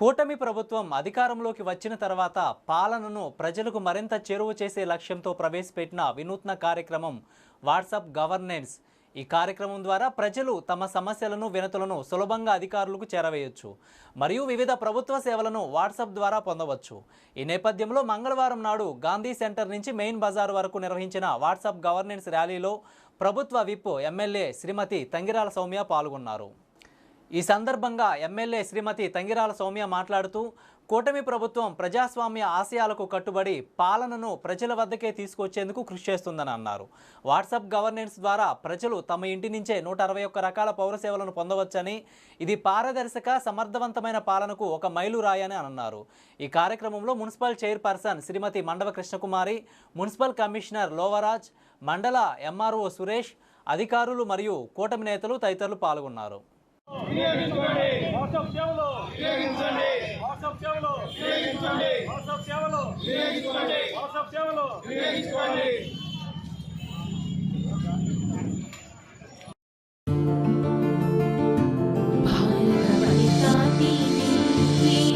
కూటమి ప్రభుత్వం అధికారంలోకి వచ్చిన తర్వాత పాలనను ప్రజలకు మరింత చేరువ చేసే లక్ష్యంతో ప్రవేశపెట్టిన వినూత్న కార్యక్రమం వాట్సాప్ గవర్నెన్స్. ఈ కార్యక్రమం ద్వారా ప్రజలు తమ సమస్యలను వినతులను సులభంగా అధికారులకు చేరవేయొచ్చు మరియు వివిధ ప్రభుత్వ సేవలను వాట్సాప్ ద్వారా పొందవచ్చు. ఈ నేపథ్యంలో మంగళవారం నాడు గాంధీ సెంటర్ నుంచి మెయిన్ బజార్ వరకు నిర్వహించిన వాట్సాప్ గవర్నెన్స్ ర్యాలీలో ప్రభుత్వ విప్ ఎమ్మెల్యే శ్రీమతి తంగిరాల సౌమ్య పాల్గొన్నారు. ఈ సందర్భంగా ఎమ్మెల్యే శ్రీమతి తంగిరాల సౌమ్య మాట్లాడుతూ కూటమి ప్రభుత్వం ప్రజాస్వామ్య ఆశయాలకు కట్టుబడి పాలనను ప్రజల వద్దకే తీసుకొచ్చేందుకు కృషి చేస్తుందని అన్నారు. వాట్సాప్ గవర్నెన్స్ ద్వారా ప్రజలు తమ ఇంటి నుంచే నూట అరవై ఒక్క రకాల పౌర సేవలను పొందవచ్చని ఇది పారదర్శక సమర్థవంతమైన పాలనకు ఒక మైలురాయని అన్నారు. ఈ కార్యక్రమంలో municipal chairperson Srimathi Mandava Krishnakumari municipal commissioner Lovaraj mandal MRO Suresh అధికారులు మరియు కూటమి నేతలు తదితరులు పాల్గొన్నారు. వాట్సాప్ సేవలు వాట్సాప్ సేవలు వాట్సాప్ సేవలు వాట్సాప్ సేవలు